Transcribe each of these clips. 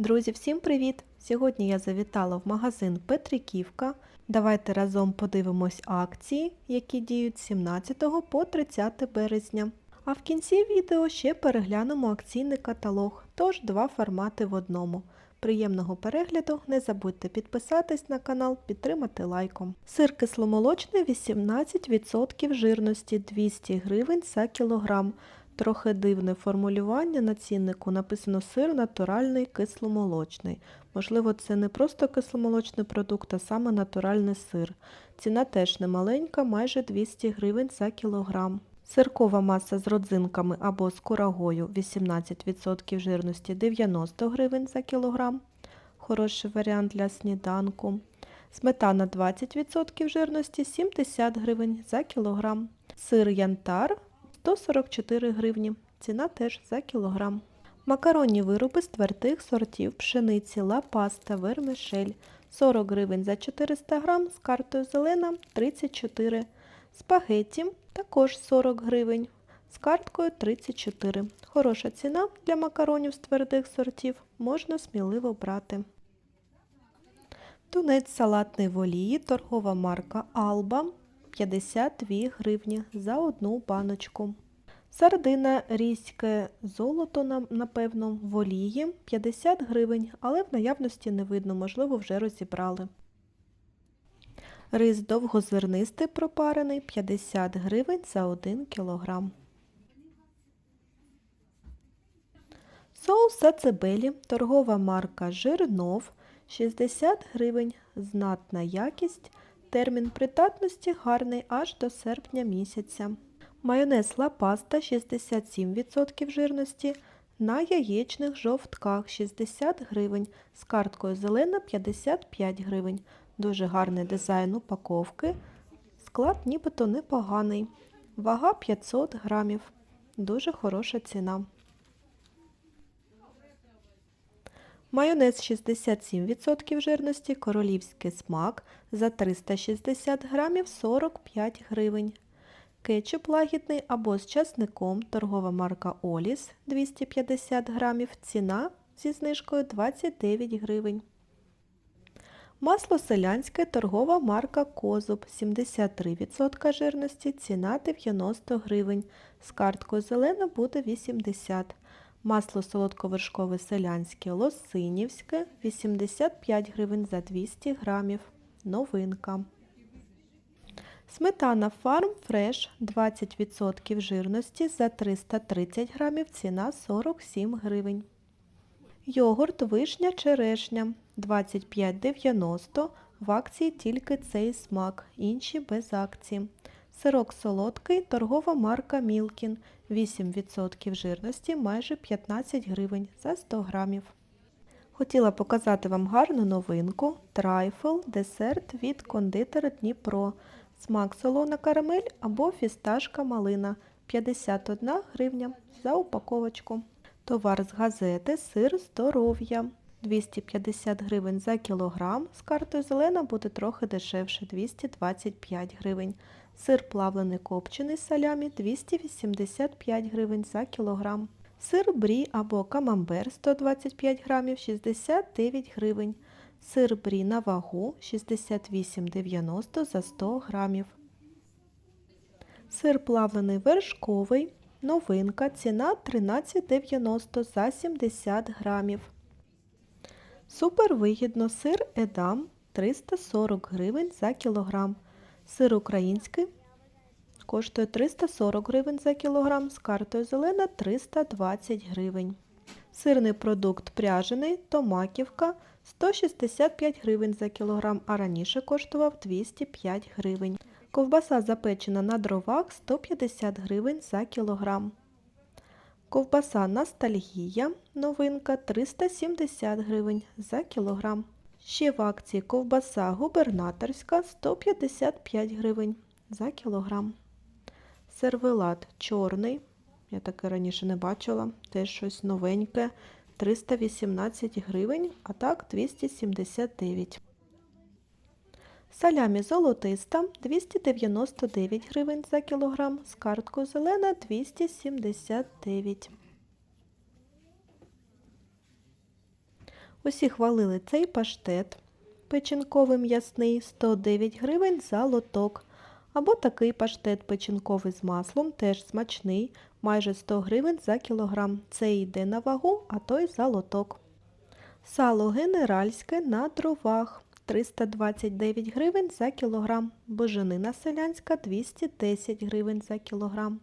Друзі, всім привіт! Сьогодні я завітала в магазин Петриківка. Давайте разом подивимось акції, які діють з 17 по 30 березня. А в кінці відео ще переглянемо акційний каталог, тож два формати в одному. Приємного перегляду, не забудьте підписатись на канал, підтримати лайком. Сир кисломолочний 18% жирності 200 гривень за кілограм. Трохи дивне формулювання на ціннику написано сир натуральний кисломолочний. Можливо, це не просто кисломолочний продукт, а саме натуральний сир. Ціна теж немаленька, майже 200 гривень за кілограм. Сиркова маса з родзинками або з курагою 18% жирності 90 гривень за кілограм. Хороший варіант для сніданку. Сметана 20% жирності 70 гривень за кілограм. Сир янтар 144 гривні. Ціна теж за кілограм. Макаронні вироби з твердих сортів пшениці, ла паста, вермишель 40 гривень за 400 грам, з картою зелена 34 Спагетті також 40 гривень, з карткою 34 Хороша ціна для макаронів з твердих сортів, можна сміливо брати. Тунець салатний в олії, торгова марка Алба 52 гривні за одну баночку. Сардина різьке золото, напевно, в олії 50 гривень, але в наявності не видно, можливо, вже розібрали. Рис довгозернистий пропарений 50 гривень за 1 кілограм. Соус сацебелі, торгова марка Жирнов 60 гривень, знатна якість, термін придатності гарний аж до серпня місяця. Майонез Ла Паста 67% жирності, на яєчних жовтках 60 гривень, з карткою зелена 55 гривень. Дуже гарний дизайн упаковки. Склад нібито непоганий. Вага 500 грамів. Дуже хороша ціна. Майонез 67% жирності, королівський смак за 360 грамів 45 гривень. Кетчуп лагідний або з часником, торгова марка Оліс 250 грамів, ціна зі знижкою 29 гривень. Масло селянське, торгова марка Козуб 73% жирності, ціна 90 гривень. З карткою зелена буде 80 Масло солодковершкове селянське Лосинівське 85 гривень за 200 грамів. Новинка. Сметана Farm Fresh 20% жирності за 330 грамів, ціна 47 гривень. Йогурт вишня черешня 25,90 в акції тільки цей смак, інші без акції. Сирок солодкий, торгова марка Мілкін 8% жирності, майже 15 гривень за 100 грамів. Хотіла показати вам гарну новинку трайфл десерт від кондитера Дніпро. Смак солона карамель або фісташка малина 51 гривня за упаковочку. Товар з газети сир здоров'я 250 гривень за кілограм. З картою зелена буде трохи дешевше 225 гривень. Сир плавлений копчений салямі 285 гривень за кілограм. Сир брі або камамбер 125 грамів 69 гривень. Сир брі на вагу 68,90 за 100 грамів. Сир плавлений вершковий. Новинка. Ціна 13,90 за 70 грамів. Супер вигідно сир Едам 340 гривень за кілограм. Сир український коштує 340 гривень за кілограм, з картою зелена 320 гривень. Сирний продукт пряжений Томаківка 165 гривень за кілограм, а раніше коштував 205 гривень. Ковбаса запечена на дровах 150 гривень за кілограм. Ковбаса Ностальгія, новинка 370 гривень за кілограм. Ще в акції ковбаса губернаторська 155 гривень за кілограм. Сервелат чорний, я таке раніше не бачила, теж щось новеньке, 318 гривень, а так 279. Салямі золотиста 299 гривень за кілограм, з карткою зелена 279. Усі хвалили цей паштет. Печінковий м'ясний 109 гривень за лоток. Або такий паштет печінковий з маслом, теж смачний, майже 100 гривень за кілограм. Це йде на вагу, а той за лоток. Сало генеральське на дровах 329 гривень за кілограм. Боженина селянська 210 гривень за кілограм.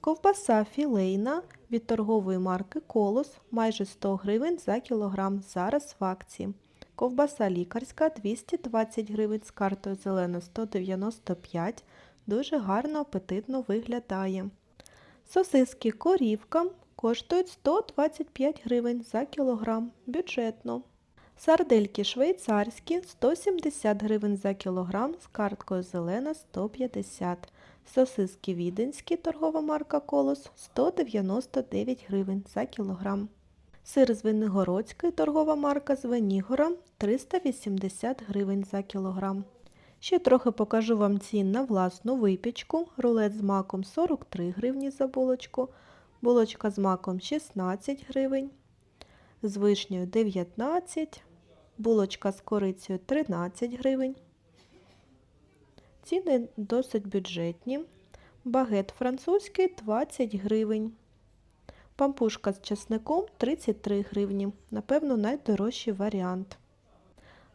Ковбаса філейна від торгової марки Колос майже 100 гривень за кілограм. Зараз в акції. Ковбаса лікарська 220 гривень з картою зелена 195. Дуже гарно апетитно виглядає. Сосиски корівка коштують 125 гривень за кілограм. Бюджетно. Сардельки швейцарські 170 гривень за кілограм з карткою зелена 150. Сосиски віденські торгова марка Колос 199 гривень за кілограм. Сир Звенигородський торгова марка Звенігора 380 гривень за кілограм. Ще трохи покажу вам цін на власну випічку. Рулет з маком 43 гривні за булочку, булочка з маком 16 гривень, з вишнею 19, булочка з корицею 13 гривень. Ціни досить бюджетні. Багет французький 20 гривень. Пампушка з часником 33 гривні. Напевно, найдорожчий варіант.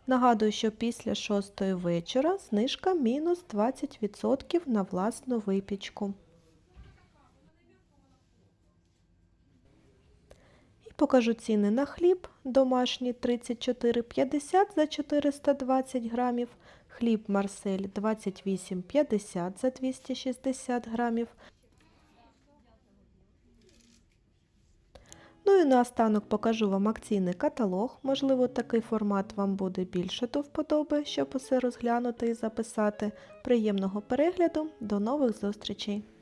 Нагадую, що після 6 вечора знижка мінус 20% на власну випічку. Покажу ціни на хліб. Домашній 34,50 за 420 грамів. Хліб Марсель 28,50 за 260 грамів. Ну і наостанок покажу вам акційний каталог. Можливо, такий формат вам буде більше до вподоби, щоб усе розглянути і записати. Приємного перегляду, до нових зустрічей!